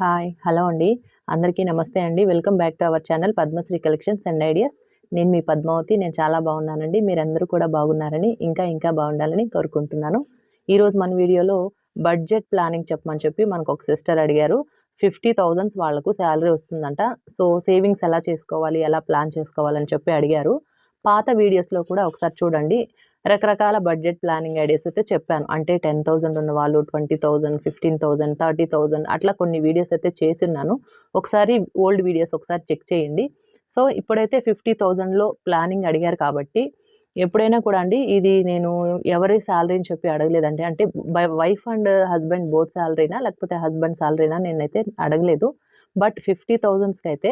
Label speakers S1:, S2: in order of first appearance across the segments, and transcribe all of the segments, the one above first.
S1: Hi hello అండి. అందరికీ నమస్తే అండి. Welcome back to our channel Padmashri collections and ideas నేను మీ పద్మావతి నేను చాలా బాగున్నానండి. మీరందరూ కూడా బాగున్నారని ఇంకా ఇంకా బాగుండాలని కోరుకుంటున్నాను. ఈరోజు మన వీడియోలో బడ్జెట్ ప్లానింగ్ చెప్పమని చెప్పి మనకు ఒక సిస్టర్ అడిగారు. ఫిఫ్టీ థౌజండ్స్ వాళ్ళకు శాలరీ వస్తుందంట. సో సేవింగ్స్ ఎలా చేసుకోవాలి ఎలా ప్లాన్ చేసుకోవాలని చెప్పి అడిగారు. పాత వీడియోస్లో కూడా ఒకసారి చూడండి. రకరకాల బడ్జెట్ ప్లానింగ్ ఐడియాస్ అయితే చెప్పాను. అంటే టెన్ థౌజండ్ ఉన్న వాళ్ళు twenty thousand fifteen thousand thirty thousand అట్లా కొన్ని వీడియోస్ అయితే చేస్తున్నాను ఒకసారి ఓల్డ్ వీడియోస్ ఒకసారి చెక్ చేయండి. సో ఇప్పుడైతే ఫిఫ్టీ థౌజండ్లో ప్లానింగ్ అడిగారు కాబట్టి ఎప్పుడైనా కూడా అండి ఇది నేను ఎవరి శాలరీని చెప్పి అడగలేదండి. అంటే by wife and husband both శాలరీనా లేకపోతే హస్బెండ్ శాలరీనా నేనైతే అడగలేదు. బట్ ఫిఫ్టీ థౌజండ్స్కి అయితే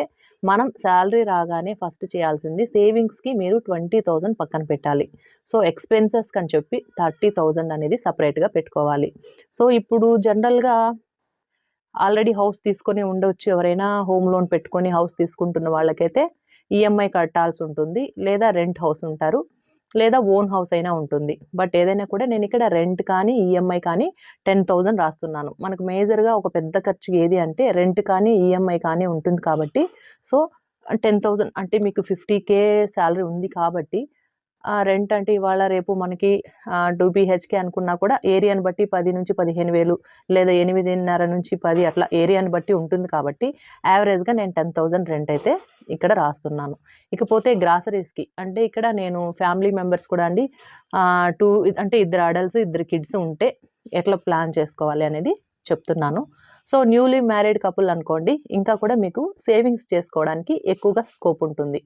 S1: మనం శాలరీ రాగానే ఫస్ట్ చేయాల్సింది సేవింగ్స్కి మీరు ట్వంటీ థౌజండ్ పక్కన పెట్టాలి. సో ఎక్స్పెన్సెస్కి అని చెప్పి థర్టీ థౌజండ్ అనేది సపరేట్గా పెట్టుకోవాలి. సో ఇప్పుడు జనరల్గా ఆల్రెడీ హౌస్ తీసుకొని ఉండవచ్చు ఎవరైనా హోమ్ లోన్ పెట్టుకొని హౌస్ తీసుకుంటున్న వాళ్ళకైతే ఈఎంఐ కట్టాల్సి ఉంటుంది లేదా రెంట్ హౌస్ ఉంటారు. లేదా ఓన్ హౌస్ అయినా ఉంటుంది. బట్ ఏదైనా కూడా నేను ఇక్కడ రెంట్ కానీ ఈఎంఐ కానీ టెన్ థౌజండ్ రాస్తున్నాను. మనకు మేజర్గా ఒక పెద్ద ఖర్చు ఏది అంటే రెంట్ కానీ ఈఎంఐ కానీ ఉంటుంది కాబట్టి. సో టెన్ థౌజండ్ అంటే మీకు ఫిఫ్టీ కే శాలరీ ఉంది కాబట్టి రెంట్ అంటే ఇవాళ రేపు మనకి టూ బీహెచ్కే అనుకున్నా కూడా ఏరియాని బట్టి పది నుంచి పదిహేను వేలు లేదా ఎనిమిదిన్నర నుంచి పది అట్లా ఏరియాని బట్టి ఉంటుంది కాబట్టి యావరేజ్గా నేను టెన్ థౌజండ్ రెంట్ అయితే ఇక్కడ రాస్తున్నాను. ఇకపోతే గ్రాసరీస్కి అంటే ఇక్కడ నేను ఫ్యామిలీ మెంబర్స్ కూడా అండి టూ అంటే ఇద్దరు అడల్ట్స్ ఇద్దరు కిడ్స్ ఉంటే ఎట్లా ప్లాన్ చేసుకోవాలి అనేది చెప్తున్నాను. సో న్యూలీ మ్యారీడ్ కపుల్ అనుకోండి ఇంకా కూడా మీకు సేవింగ్స్ చేసుకోవడానికి ఎక్కువగా స్కోప్ ఉంటుంది.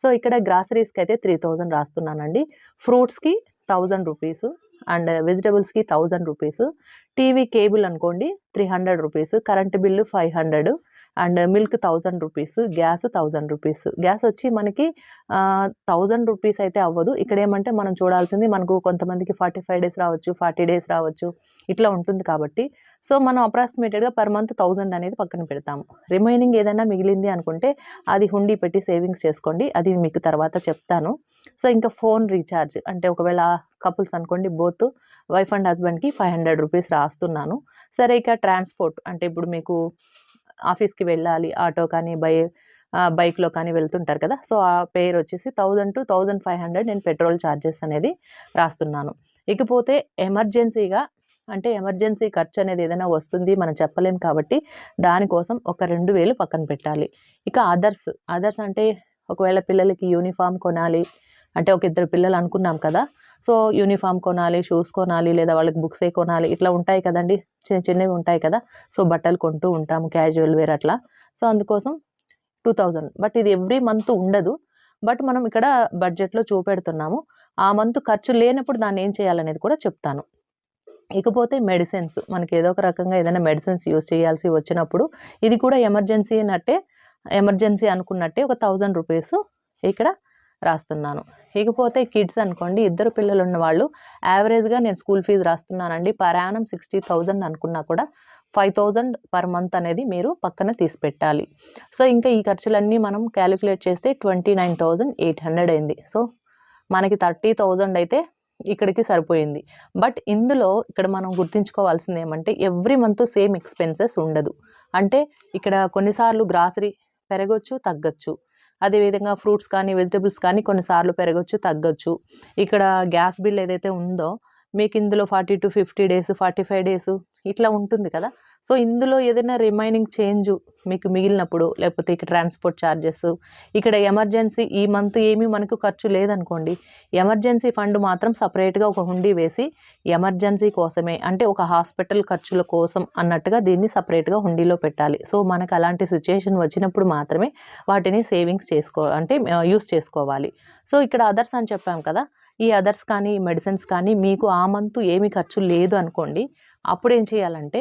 S1: సో ఇక్కడ గ్రాసరీస్కి అయితే త్రీ థౌజండ్ రాస్తున్నానండి. ఫ్రూట్స్కి థౌజండ్ రూపీస్ అండ్ వెజిటబుల్స్కి థౌజండ్ రూపీస్. టీవీ కేబుల్ అనుకోండి three hundred rupees. Current bill five hundred. And milk thousand rupees gas thousand rupees. Gas వచ్చి మనకి థౌజండ్ రూపీస్ అయితే అవ్వదు. ఇక్కడ ఏమంటే మనం చూడాల్సింది మనకు కొంతమందికి ఫార్టీ ఫైవ్ డేస్ రావచ్చు ఫార్టీ డేస్ రావచ్చు ఇట్లా ఉంటుంది కాబట్టి. సో మనం అప్రాక్సిమేటెడ్గా పర్ మంత్ థౌజండ్ అనేది పక్కన పెడతాము. రిమైనింగ్ ఏదైనా మిగిలింది అనుకుంటే అది హుండీ పెట్టి సేవింగ్స్ చేసుకోండి. అది మీకు తర్వాత చెప్తాను. సో ఇంకా ఫోన్ రీఛార్జ్. అంటే ఒకవేళ కపుల్స్ అనుకోండి బోత్ వైఫ్ అండ్ హస్బెండ్కి ఫైవ్ హండ్రెడ్ రూపీస్ రాస్తున్నాను. సరే ఇక ట్రాన్స్పోర్ట్. అంటే ఇప్పుడు మీకు ఆఫీస్కి వెళ్ళాలి ఆటో కానీ బై బైక్లో కానీ వెళ్తుంటారు కదా. సో ఆ పేరు వచ్చేసి thousand to thousand five hundred నేను పెట్రోల్ ఛార్జెస్ అనేది రాస్తున్నాను. ఇకపోతే ఎమర్జెన్సీగా అంటే ఎమర్జెన్సీ ఖర్చు అనేది ఏదైనా వస్తుంది మనం చెప్పలేం కాబట్టి దానికోసం ఒక రెండు వేలు పక్కన పెట్టాలి. ఇక అదర్స్ అదర్స్ అంటే ఒకవేళ పిల్లలకి యూనిఫామ్ కొనాలి అంటే ఒక ఇద్దరు పిల్లలు అనుకున్నాం కదా సో యూనిఫామ్ కొనాలి షూస్ కొనాలి లేదా వాళ్ళకి బుక్సే కొనాలి ఇట్లా ఉంటాయి కదండి. చిన్న చిన్నవి ఉంటాయి కదా. సో బట్టలు కొంటూ ఉంటాము క్యాజువల్ వేర్ అట్లా. సో అందుకోసం టూ థౌజండ్. బట్ ఇది ఎవ్రీ మంత్ ఉండదు. బట్ మనం ఇక్కడ బడ్జెట్లో చూపెడుతున్నాము. ఆ మంత్ ఖర్చు లేనప్పుడు దాన్ని ఏం చేయాలనేది కూడా చెప్తాను. ఇకపోతే మెడిసిన్స్. మనకి ఏదో ఒక రకంగా ఏదైనా మెడిసిన్స్ యూజ్ చేయాల్సి వచ్చినప్పుడు ఇది కూడా ఎమర్జెన్సీ అన్నట్టే ఎమర్జెన్సీ అనుకున్నట్టే ఒక థౌజండ్ రూపీస్ ఇక్కడ రాస్తున్నాను. ఇకపోతే కిడ్స్ అనుకోండి ఇద్దరు పిల్లలు ఉన్న వాళ్ళు యావరేజ్గా నేను స్కూల్ ఫీజు రాస్తున్నానండి. పర్ యానం సిక్స్టీ థౌజండ్ అనుకున్నా కూడా ఫైవ్ థౌజండ్ పర్ మంత్ అనేది మీరు పక్కన తీసి పెట్టాలి సో ఇంకా ఈ ఖర్చులన్నీ మనం క్యాలిక్యులేట్ చేస్తే twenty nine thousand eight hundred అయింది. సో మనకి థర్టీ థౌజండ్ అయితే ఇక్కడికి సరిపోయింది. బట్ ఇందులో ఇక్కడ మనం గుర్తుంచుకోవాల్సింది ఏమంటే ఎవ్రీ మంత్ సేమ్ ఎక్స్పెన్సెస్ ఉండదు. అంటే ఇక్కడ కొన్నిసార్లు గ్రాసరీ పెరగొచ్చు తగ్గొచ్చు. అదేవిధంగా ఫ్రూట్స్ కానీ వెజిటబుల్స్ కానీ కొన్నిసార్లు పెరగచ్చు తగ్గొచ్చు. ఇక్కడ గ్యాస్ బిల్ ఏదైతే ఉందో మీకు ఇందులో forty to fifty days forty five days ఇట్లా ఉంటుంది కదా. సో ఇందులో ఏదైనా రిమైనింగ్ చేంజ్ మీకు మిగిలినప్పుడు లేకపోతే ఇక్కడ ట్రాన్స్పోర్ట్ ఛార్జెస్ ఇక్కడ ఎమర్జెన్సీ ఈ మంత్ ఏమీ మనకు ఖర్చు లేదనుకోండి ఎమర్జెన్సీ ఫండ్ మాత్రం సపరేట్గా ఒక హుండీ వేసి ఎమర్జెన్సీ కోసమే అంటే ఒక హాస్పిటల్ ఖర్చుల కోసం అన్నట్టుగా దీన్ని సపరేట్గా హుండీలో పెట్టాలి. సో మనకు అలాంటి సిచ్యుయేషన్ వచ్చినప్పుడు మాత్రమే వాటిని సేవింగ్స్ చేసుకో అంటే యూస్ చేసుకోవాలి. సో ఇక్కడ అదర్స్ అని చెప్పాం కదా ఈ అదర్స్ కానీ మెడిసిన్స్ కానీ మీకు ఆ మంత్ ఏమి ఖర్చు లేదు అనుకోండి అప్పుడు ఏం చేయాలంటే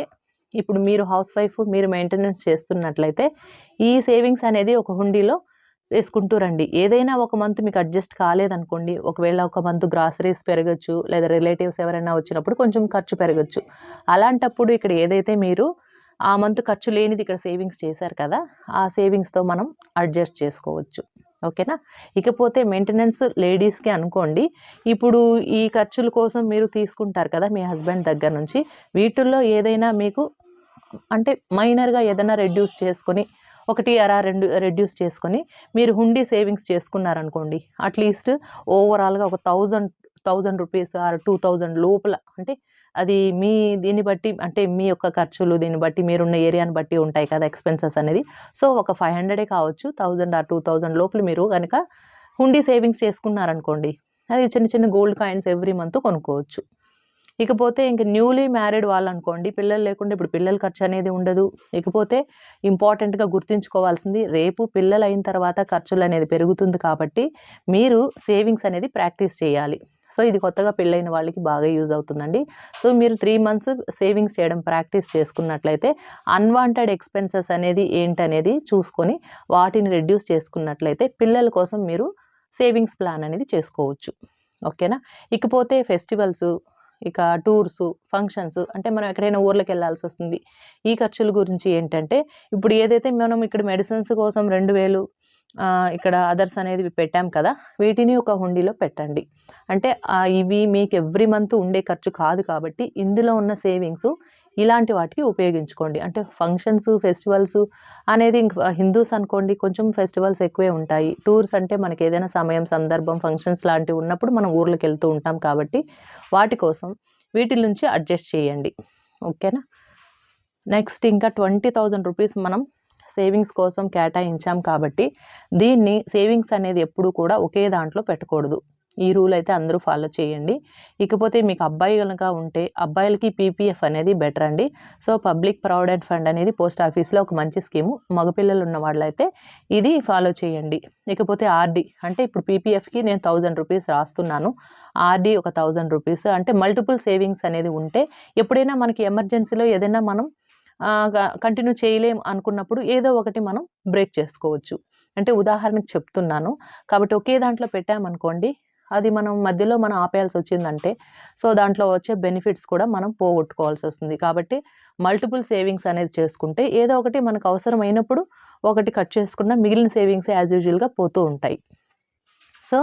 S1: ఇప్పుడు మీరు హౌస్ వైఫ్ మీరు మెయింటెనెన్స్ చేస్తున్నట్లయితే ఈ సేవింగ్స్ అనేది ఒక హుండీలో వేసుకుంటూ రండి. ఏదైనా ఒక మంత్ మీకు అడ్జస్ట్ కాలేదనుకోండి ఒకవేళ ఒక మంత్ గ్రాసరీస్ పెరగచ్చు లేదా రిలేటివ్స్ ఎవరైనా వచ్చినప్పుడు కొంచెం ఖర్చు పెరగచ్చు. అలాంటప్పుడు ఇక్కడ ఏదైతే మీరు ఆ మంత్ ఖర్చు లేనిది ఇక్కడ సేవింగ్స్ చేశారు కదా ఆ సేవింగ్స్తో మనం అడ్జస్ట్ చేసుకోవచ్చు. ఓకేనా? ఇకపోతే మెయింటెనెన్స్ లేడీస్కి అనుకోండి ఇప్పుడు ఈ ఖర్చుల కోసం మీరు తీసుకుంటారు కదా మీ హస్బెండ్ దగ్గర నుంచి వీటిల్లో ఏదైనా మీకు అంటే మైనర్గా ఏదైనా రెడ్యూస్ చేసుకొని ఒకటి అరా రెండు రెడ్యూస్ చేసుకొని మీరు హుండీ సేవింగ్స్ చేసుకున్నారనుకోండి అట్లీస్ట్ ఓవరాల్గా ఒక thousand thousand rupees or two thousand లోపల అంటే అది మీ దీన్ని బట్టి అంటే మీ యొక్క ఖర్చులు దీన్ని బట్టి మీరున్న ఏరియాని బట్టి ఉంటాయి కదా ఎక్స్పెన్సెస్ అనేది. సో ఒక ఫైవ్ హండ్రెడే కావచ్చు థౌజండ్ ఆ టూ థౌజండ్ లోపల మీరు కనుక హుండీ సేవింగ్స్ చేసుకున్నారనుకోండి అది చిన్న చిన్న గోల్డ్ కాయిన్స్ ఎవ్రీ మంత్ కొనుక్కోవచ్చు. ఇకపోతే ఇంక న్యూలీ మ్యారీడ్ వాళ్ళు అనుకోండి పిల్లలు లేకుండా ఇప్పుడు పిల్లల ఖర్చు అనేది ఉండదు. ఇకపోతే ఇంపార్టెంట్గా గుర్తుంచుకోవాల్సింది రేపు పిల్లలు అయిన తర్వాత ఖర్చులు అనేది పెరుగుతుంది కాబట్టి మీరు సేవింగ్స్ అనేది ప్రాక్టీస్ చేయాలి. సో ఇది కొత్తగా పెళ్ళైన వాళ్ళకి బాగా యూజ్ అవుతుందండి. సో మీరు త్రీ మంత్స్ సేవింగ్స్ చేయడం ప్రాక్టీస్ చేసుకున్నట్లయితే అన్వాంటెడ్ ఎక్స్పెన్సెస్ అనేది ఏంటనేది చూసుకొని వాటిని రెడ్యూస్ చేసుకున్నట్లయితే పిల్లల కోసం మీరు సేవింగ్స్ ప్లాన్ అనేది చేసుకోవచ్చు. ఓకేనా? ఇకపోతే ఫెస్టివల్స్ ఇక టూర్స్ ఫంక్షన్స్ అంటే మనం ఎక్కడైనా ఊర్లకు వెళ్ళాల్సి వస్తుంది. ఈ ఖర్చుల గురించి ఏంటంటే ఇప్పుడు ఏదైతే మనం ఇక్కడ మెడిసిన్స్ కోసం రెండు వేలు ఇక్కడ అదర్స్ అనేది పెట్టాం కదా వీటిని ఒక హుండీలో పెట్టండి. అంటే ఇవి మీకు ఎవ్రీ మంత్ ఉండే ఖర్చు కాదు కాబట్టి ఇందులో ఉన్న సేవింగ్స్ ఇలాంటి వాటికి ఉపయోగించుకోండి. అంటే ఫంక్షన్స్ ఫెస్టివల్స్ అనేది ఇంక హిందూస్ అనుకోండి కొంచెం ఫెస్టివల్స్ ఎక్కువే ఉంటాయి. టూర్స్ అంటే మనకి ఏదైనా సమయం సందర్భం ఫంక్షన్స్ లాంటివి ఉన్నప్పుడు మనం ఊర్లకు వెళ్తూ ఉంటాం కాబట్టి వాటి కోసం వీటి నుంచి అడ్జస్ట్ చేయండి. ఓకేనా? నెక్స్ట్ ఇంకా ట్వంటీ థౌజండ్ రూపీస్ మనం సేవింగ్స్ కోసం కేటాయించాం కాబట్టి దీన్ని సేవింగ్స్ అనేది ఎప్పుడు కూడా ఒకే దాంట్లో పెట్టకూడదు. ఈ రూల్ అయితే అందరూ ఫాలో చేయండి. ఇకపోతే మీకు అబ్బాయి కనుక ఉంటే అబ్బాయిలకి పీపీఎఫ్ అనేది బెటర్ అండి. సో పబ్లిక్ ప్రావిడెంట్ ఫండ్ అనేది పోస్ట్ ఆఫీస్లో ఒక మంచి స్కీము. మగపిల్లలు ఉన్న వాళ్ళైతే ఇది ఫాలో చేయండి. ఇకపోతే ఆర్డి అంటే ఇప్పుడు పీపీఎఫ్కి నేను థౌజండ్ రూపీస్ రాస్తున్నాను. ఆర్డి ఒక థౌజండ్ రూపీస్ అంటే మల్టిపుల్ సేవింగ్స్ అనేది ఉంటే ఎప్పుడైనా మనకి ఎమర్జెన్సీలో ఏదైనా మనం కంటిన్యూ చేయలేం అనుకున్నప్పుడు ఏదో ఒకటి మనం బ్రేక్ చేసుకోవచ్చు. అంటే ఉదాహరణకు చెప్తున్నాను. కాబట్టి ఒకే దాంట్లో పెట్టామనుకోండి అది మనం మధ్యలో మనం ఆపేయాల్సి వచ్చిందంటే సో దాంట్లో వచ్చే బెనిఫిట్స్ కూడా మనం పోగొట్టుకోవాల్సి వస్తుంది. కాబట్టి మల్టిపుల్ సేవింగ్స్ అనేది చేసుకుంటే ఏదో ఒకటి మనకు అవసరమైనప్పుడు ఒకటి కట్ చేసుకున్న మిగిలిన సేవింగ్స్ యాజ్ యూజువల్గా పోతూ ఉంటాయి. సో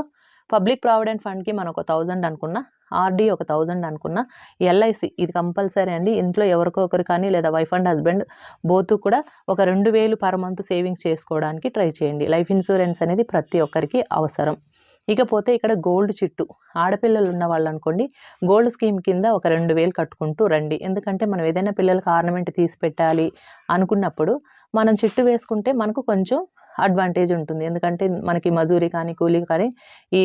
S1: పబ్లిక్ ప్రావిడెంట్ ఫండ్కి మనం ఒక థౌజండ్ అనుకున్న ఆర్డీ ఒక థౌజండ్ అనుకున్న ఎల్ఐసి ఇది కంపల్సరీ అండి. ఇంట్లో ఎవరికో ఒకరు కానీ లేదా వైఫ్ అండ్ హస్బెండ్ బోతు కూడా ఒక రెండు వేలు పర్ మంత్ సేవింగ్స్ చేసుకోవడానికి ట్రై చేయండి. లైఫ్ ఇన్సూరెన్స్ అనేది ప్రతి ఒక్కరికి అవసరం. ఇకపోతే ఇక్కడ గోల్డ్ చిట్టు. ఆడపిల్లలు ఉన్న వాళ్ళు అనుకోండి గోల్డ్ స్కీమ్ కింద ఒక రెండు వేలు కట్టుకుంటూ రండి. ఎందుకంటే మనం ఏదైనా పిల్లలకు ఆర్నమెంట్ తీసి పెట్టాలి అనుకున్నప్పుడు మనం చిట్టు వేసుకుంటే మనకు కొంచెం అడ్వాంటేజ్ ఉంటుంది. ఎందుకంటే మనకి మజూరీ కానీ కూలీ కానీ ఈ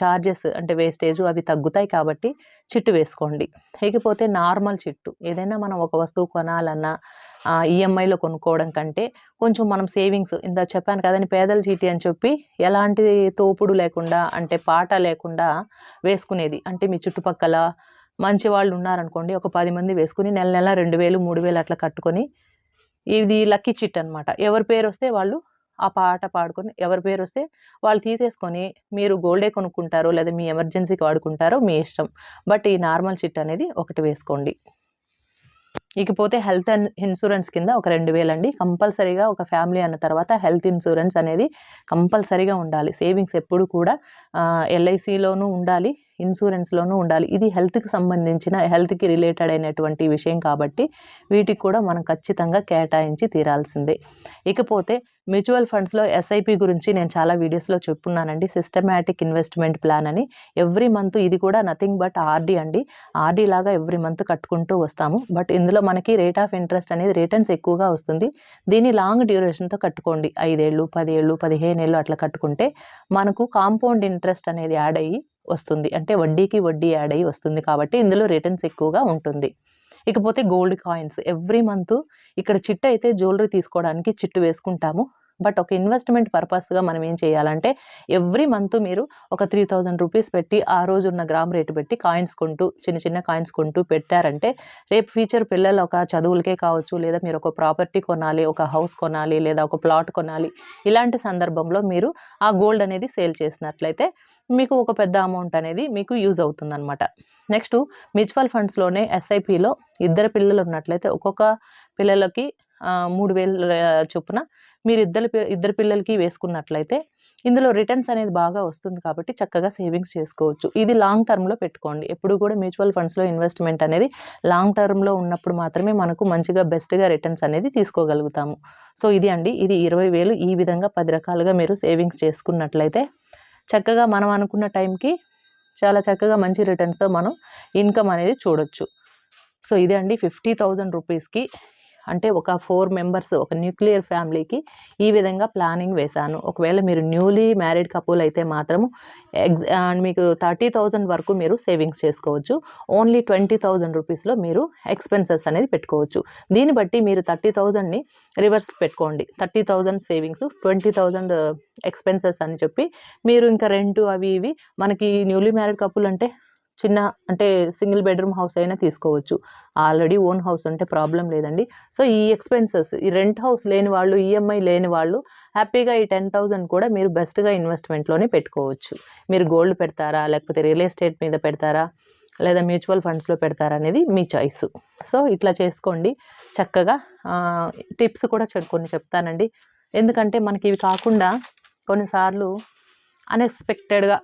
S1: చార్జెస్ అంటే వేస్టేజ్ అవి తగ్గుతాయి కాబట్టి చిట్టు వేసుకోండి. ఇకపోతే నార్మల్ చిట్టు. ఏదైనా మనం ఒక వస్తువు కొనాలన్నా ఈఎంఐలో కొనుక్కోవడం కంటే కొంచెం మనం సేవింగ్స్ ఇంత చెప్పాను కదండి పేదల చీటీ అని చెప్పి ఎలాంటి తోపుడు లేకుండా అంటే పాట లేకుండా వేసుకునేది. అంటే మీ చుట్టుపక్కల మంచి వాళ్ళు ఉన్నారనుకోండి ఒక పది మంది వేసుకుని నెల నెల రెండు వేలు మూడు వేలు అట్లా కట్టుకొని ఇది లక్కీ చిట్ అనమాట ఎవరి పేరు వస్తే వాళ్ళు ఆ పాట పాడుకొని ఎవరి పేరు వస్తే వాళ్ళు తీసేసుకొని మీరు గోల్డే కొనుక్కుంటారో లేదా మీ ఎమర్జెన్సీకి వాడుకుంటారో మీ ఇష్టం. బట్ ఈ నార్మల్ చిట్ అనేది ఒకటి వేసుకోండి. ఇకపోతే హెల్త్ ఇన్సూరెన్స్ కింద ఒక రెండు వేలండి. కంపల్సరీగా ఒక ఫ్యామిలీ అన్న తర్వాత హెల్త్ ఇన్సూరెన్స్ అనేది కంపల్సరీగా ఉండాలి. సేవింగ్స్ ఎప్పుడు కూడా ఎల్ఐసిలోనూ ఉండాలి ఇన్సూరెన్స్లోనూ ఉండాలి. ఇది హెల్త్కి సంబంధించిన హెల్త్కి రిలేటెడ్ అయినటువంటి విషయం కాబట్టి వీటికి కూడా మనం ఖచ్చితంగా కేటాయించి తీరాల్సిందే. ఇకపోతే మ్యూచువల్ ఫండ్స్లో ఎస్ఐపి గురించి నేను చాలా వీడియోస్లో చెప్పున్నానండి. సిస్టమాటిక్ ఇన్వెస్ట్మెంట్ ప్లాన్ అని. ఎవ్రీ మంత్ ఇది కూడా నథింగ్ బట్ ఆర్డీ అండి. ఆర్డీ లాగా ఎవ్రీ మంత్ కట్టుకుంటూ వస్తాము. బట్ ఇందులో మనకి రేట్ ఆఫ్ ఇంట్రెస్ట్ అనేది రిటర్న్స్ ఎక్కువగా వస్తుంది. దీన్ని లాంగ్ డ్యూరేషన్తో కట్టుకోండి. ఐదేళ్ళు పదేళ్ళు పదిహేను ఏళ్ళు అట్లా కట్టుకుంటే మనకు కాంపౌండ్ ఇంట్రెస్ట్ అనేది యాడ్ అయ్యి వస్తుంది. అంటే వడ్డీకి వడ్డీ యాడ్ అయ్యి వస్తుంది కాబట్టి ఇందులో రిటర్న్స్ ఎక్కువగా ఉంటుంది. ఇకపోతే గోల్డ్ కాయిన్స్ ఎవ్రీ మంత్ ఇక్కడ చిట్ అయితే జ్యువెలరీ తీసుకోవడానికి చిట్టు వేసుకుంటాము. బట్ ఒక ఇన్వెస్ట్మెంట్ పర్పస్గా మనం ఏం చేయాలంటే ఎవ్రీ మంత్ మీరు ఒక త్రీ థౌజండ్ రూపీస్ పెట్టి ఆ రోజు ఉన్న గ్రామ్ రేటు పెట్టి కాయిన్స్ కొంటూ చిన్న చిన్న కాయిన్స్ కొంటూ పెట్టారంటే రేపు ఫ్యూచర్ పిల్లలు ఒక చదువులకే కావచ్చు లేదా మీరు ఒక ప్రాపర్టీ కొనాలి ఒక హౌస్ కొనాలి లేదా ఒక ప్లాట్ కొనాలి ఇలాంటి సందర్భంలో మీరు ఆ గోల్డ్ అనేది సేల్ చేసినట్లయితే మీకు ఒక పెద్ద అమౌంట్ అనేది మీకు యూజ్ అవుతుందన్నమాట. నెక్స్ట్ మ్యూచువల్ ఫండ్స్లోనే ఎస్ఐపిలో ఇద్దరు పిల్లలు ఉన్నట్లయితే ఒక్కొక్క పిల్లలకి మూడు వేలు చొప్పున మీరు ఇద్దరు పి- ఇద్దరు పిల్లలకి వేసుకున్నట్లయితే ఇందులో రిటర్న్స్ అనేది బాగా వస్తుంది కాబట్టి చక్కగా సేవింగ్స్ చేసుకోవచ్చు. ఇది లాంగ్ టర్మ్లో పెట్టుకోండి. ఎప్పుడు కూడా మ్యూచువల్ ఫండ్స్లో ఇన్వెస్ట్మెంట్ అనేది లాంగ్ టర్మ్లో ఉన్నప్పుడు మాత్రమే మనకు మంచిగా బెస్ట్గా రిటర్న్స్ అనేది తీసుకోగలుగుతాము. సో ఇది అండి. ఇది ఇరవై వేలు ఈ విధంగా పది రకాలుగా మీరు సేవింగ్స్ చేసుకున్నట్లయితే చక్కగా మనం అనుకున్న టైంకి చాలా చక్కగా మంచి రిటర్న్స్తో మనం ఇన్కమ్ అనేది చూడొచ్చు. సో ఇదే అండి. ఫిఫ్టీ థౌజండ్ రూపీస్కి అంటే ఒక ఫోర్ మెంబర్స్ ఒక న్యూక్లియర్ ఫ్యామిలీకి ఈ విధంగా ప్లానింగ్ వేశాను. ఒకవేళ మీరు న్యూలీ మ్యారీడ్ కపుల్ అయితే మాత్రము ఎగ్జ్ మీకు థర్టీ థౌజండ్ వరకు మీరు సేవింగ్స్ చేసుకోవచ్చు. ఓన్లీ ట్వంటీ థౌజండ్ రూపీస్లో మీరు ఎక్స్పెన్సెస్ అనేది పెట్టుకోవచ్చు. దీన్ని బట్టి మీరు థర్టీ థౌజండ్ని రివర్స్ పెట్టుకోండి. Thirty thousand savings twenty thousand expenses అని చెప్పి మీరు ఇంకా రెంట్ అవి ఇవి మనకి న్యూలీ మ్యారీడ్ కపుల్ అంటే చిన్న అంటే సింగిల్ బెడ్రూమ్ హౌస్ అయినా తీసుకోవచ్చు. ఆల్రెడీ ఓన్ హౌస్ అంటే ప్రాబ్లం లేదండి. సో ఈ ఎక్స్పెన్సెస్ ఈ రెంట్ హౌస్ లేని వాళ్ళు ఈఎంఐ లేని వాళ్ళు హ్యాపీగా ఈ టెన్ థౌజండ్ కూడా మీరు బెస్ట్గా ఇన్వెస్ట్మెంట్లోనే పెట్టుకోవచ్చు. మీరు గోల్డ్ పెడతారా లేకపోతే రియల్ ఎస్టేట్ మీద పెడతారా లేదా మ్యూచువల్ ఫండ్స్లో పెడతారా అనేది మీ చాయిస్. సో ఇట్లా చేసుకోండి. చక్కగా టిప్స్ కూడా కొన్ని చెప్తానండి. ఎందుకంటే మనకి ఇవి కాకుండా కొన్నిసార్లు అన్ఎక్స్పెక్టెడ్గా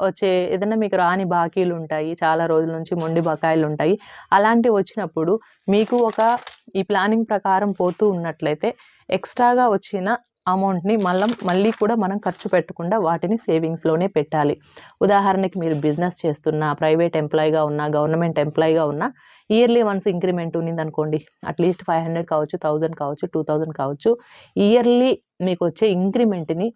S1: వచ్చే ఏదైనా మీకు రాని బాకీలు ఉంటాయి చాలా రోజుల నుంచి మొండి బకాయిలు ఉంటాయి. అలాంటివి వచ్చినప్పుడు మీకు ఒక ఈ ప్లానింగ్ ప్రకారం పోతూ ఉన్నట్లయితే ఎక్స్ట్రాగా వచ్చిన అమౌంట్ని మళ్ళీ మళ్ళీ కూడా మనం ఖర్చు పెట్టకుండా వాటిని సేవింగ్స్లోనే పెట్టాలి. ఉదాహరణకి మీరు బిజినెస్ చేస్తున్నా ప్రైవేట్ ఎంప్లాయీగా ఉన్నా గవర్నమెంట్ ఎంప్లాయీగా ఉన్నా ఇయర్లీ వన్స్ ఇంక్రిమెంట్ ఉన్నింది అనుకోండి అట్లీస్ట్ ఫైవ్ హండ్రెడ్ కావచ్చు థౌజండ్ కావచ్చు టూ థౌజండ్ కావచ్చు ఇయర్లీ మీకు వచ్చే ఇంక్రిమెంట్ని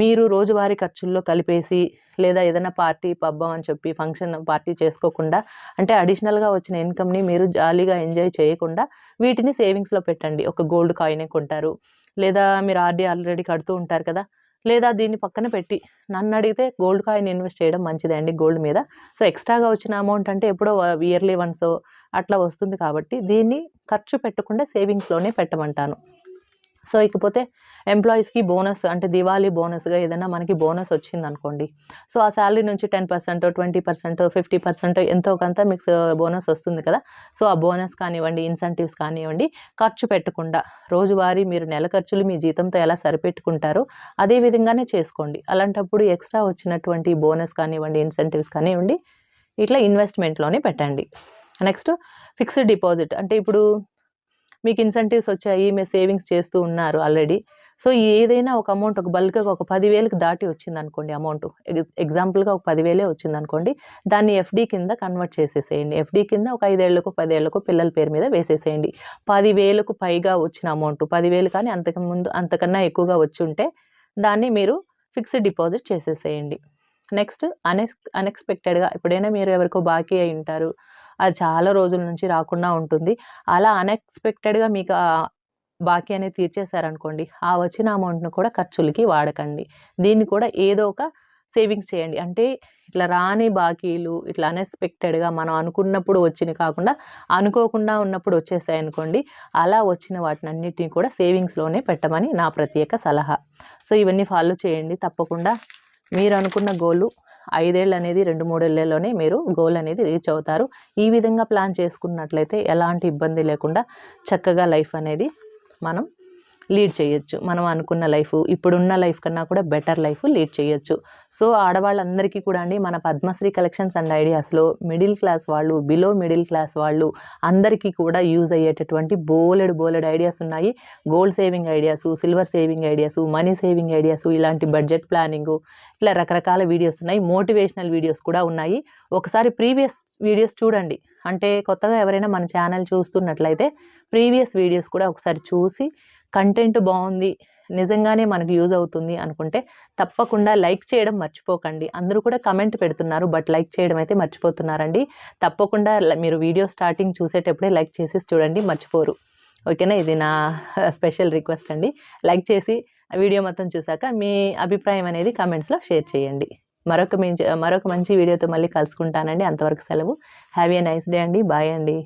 S1: మీరు రోజువారీ ఖర్చుల్లో కలిపేసి లేదా ఏదైనా పార్టీ పబ్బం అని చెప్పి ఫంక్షన్ పార్టీ చేసుకోకుండా అంటే అడిషనల్గా వచ్చిన ఇన్కమ్ని మీరు జాలీగా ఎంజాయ్ చేయకుండా వీటిని సేవింగ్స్లో పెట్టండి. ఒక గోల్డ్ కాయినే కొంటారు. లేదా మీరు ఆర్డీ ఆల్రెడీ కడుతూ ఉంటారు కదా లేదా దీన్ని పక్కన పెట్టి నన్ను అడిగితే గోల్డ్ కాయిన్ ఇన్వెస్ట్ చేయడం మంచిదే అండి గోల్డ్ మీద. సో ఎక్స్ట్రాగా వచ్చిన అమౌంట్ అంటే ఎప్పుడో ఇయర్లీ వన్స్ అట్లా వస్తుంది కాబట్టి దీన్ని ఖర్చు పెట్టకుండా సేవింగ్స్లోనే పెట్టమంటాను. సో ఇకపోతే ఎంప్లాయీస్కి బోనస్ అంటే దివాళీ బోనస్గా ఏదైనా మనకి బోనస్ వచ్చింది అనుకోండి సో ఆ శాలరీ నుంచి ten percent twenty percent fifty percent ఎంతో కొంత మీకు బోనస్ వస్తుంది కదా. సో ఆ బోనస్ కానివ్వండి ఇన్సెంటివ్స్ కానివ్వండి ఖర్చు పెట్టకుండా రోజువారీ మీరు నెల ఖర్చులు మీ జీతంతో ఎలా సరిపెట్టుకుంటారో అదే విధంగానే చేసుకోండి. అలాంటప్పుడు ఎక్స్ట్రా వచ్చినటువంటి బోనస్ కానివ్వండి ఇన్సెంటివ్స్ కానివ్వండి ఇట్లా ఇన్వెస్ట్మెంట్లోనే పెట్టండి. నెక్స్ట్ ఫిక్స్డ్ డిపాజిట్ అంటే ఇప్పుడు మీకు ఇన్సెంటివ్స్ వచ్చాయి మీరు సేవింగ్స్ చేస్తూ ఉన్నారు ఆల్రెడీ సో ఏదైనా ఒక అమౌంట్ ఒక బల్క్గా ఒక పదివేలకు దాటి వచ్చింది అనుకోండి అమౌంట్ ఎగ్జాంపుల్గా ఒక పదివేలే వచ్చింది అనుకోండి దాన్ని ఎఫ్డి కింద కన్వర్ట్ చేసేసేయండి. ఎఫ్డి కింద ఒక ఐదేళ్ళకు పదేళ్ళకు పిల్లల పేరు మీద వేసేసేయండి. పదివేలకు పైగా వచ్చిన అమౌంట్ పదివేలు కానీ అంతకు ముందు అంతకన్నా ఎక్కువగా వచ్చి ఉంటే దాన్ని మీరు ఫిక్స్డ్ డిపాజిట్ చేసేసేయండి. నెక్స్ట్ అనెక్స్ అన్ఎక్స్పెక్టెడ్గా ఎప్పుడైనా మీరు ఎవరికో బాకీ అయి ఉంటారు అది చాలా రోజుల నుంచి రాకుండా ఉంటుంది. అలా అన్ఎక్స్పెక్టెడ్గా మీకు బాకీ అనేది తీర్చేశారనుకోండి ఆ వచ్చిన అమౌంట్ను కూడా ఖర్చులకి వాడకండి. దీన్ని కూడా ఏదో ఒక సేవింగ్స్ చేయండి. అంటే ఇట్లా రాని బాకీలు ఇట్లా అన్ఎక్స్పెక్టెడ్గా మనం అనుకున్నప్పుడు వచ్చిన కాకుండా అనుకోకుండా ఉన్నప్పుడు వచ్చేసాయి అనుకోండి అలా వచ్చిన వాటిని అన్నిటిని కూడా సేవింగ్స్లోనే పెట్టమని నా ప్రత్యేక సలహా. సో ఇవన్నీ ఫాలో చేయండి. తప్పకుండా మీరు అనుకున్న గోలు ఐదేళ్ళు అనేది రెండు మూడేళ్ళలోనే మీరు గోల్ అనేది రీచ్ అవుతారు. ఈ విధంగా ప్లాన్ చేసుకున్నట్లయితే ఎలాంటి ఇబ్బంది లేకుండా చక్కగా లైఫ్ అనేది మనం లీడ్ చేయొచ్చు. మనం అనుకున్న లైఫ్ ఇప్పుడున్న లైఫ్ కన్నా కూడా బెటర్ లైఫ్ లీడ్ చేయొచ్చు. సో ఆడవాళ్ళందరికీ కూడా అండి మన పద్మశ్రీ కలెక్షన్స్ అండ్ ఐడియాస్లో మిడిల్ క్లాస్ వాళ్ళు బిలో మిడిల్ క్లాస్ వాళ్ళు అందరికీ కూడా యూజ్ అయ్యేటటువంటి బోలెడు బోలెడు ఐడియాస్ ఉన్నాయి. Gold saving ideas silver saving ideas money saving ideas ఇలాంటి బడ్జెట్ ప్లానింగ్ ఇట్లా రకరకాల వీడియోస్ ఉన్నాయి. మోటివేషనల్ వీడియోస్ కూడా ఉన్నాయి. ఒకసారి ప్రీవియస్ వీడియోస్ చూడండి. అంటే కొత్తగా ఎవరైనా మన ఛానల్ చూస్తున్నట్లయితే ప్రీవియస్ వీడియోస్ కూడా ఒకసారి చూసి కంటెంట్ బాగుంది నిజంగానే మనకు యూజ్ అవుతుంది అనుకుంటే తప్పకుండా లైక్ చేయడం మర్చిపోకండి. అందరూ కూడా కమెంట్ పెడుతున్నారు బట్ లైక్ చేయడం అయితే మర్చిపోతున్నారండి. తప్పకుండా మీరు వీడియో స్టార్టింగ్ చూసేటప్పుడే లైక్ చేసి చూడండి మర్చిపోరు. ఓకేనా? ఇది నా స్పెషల్ రిక్వెస్ట్ అండి. లైక్ చేసి వీడియో మొత్తం చూసాక మీ అభిప్రాయం అనేది కమెంట్స్లో షేర్ చేయండి. మరొక మంచి మరొక మంచి వీడియోతో మళ్ళీ కలుసుకుంటానండి. అంతవరకు సెలవు. హ్యావ్ ఏ నైస్ డే అండి. బాయ్ అండి.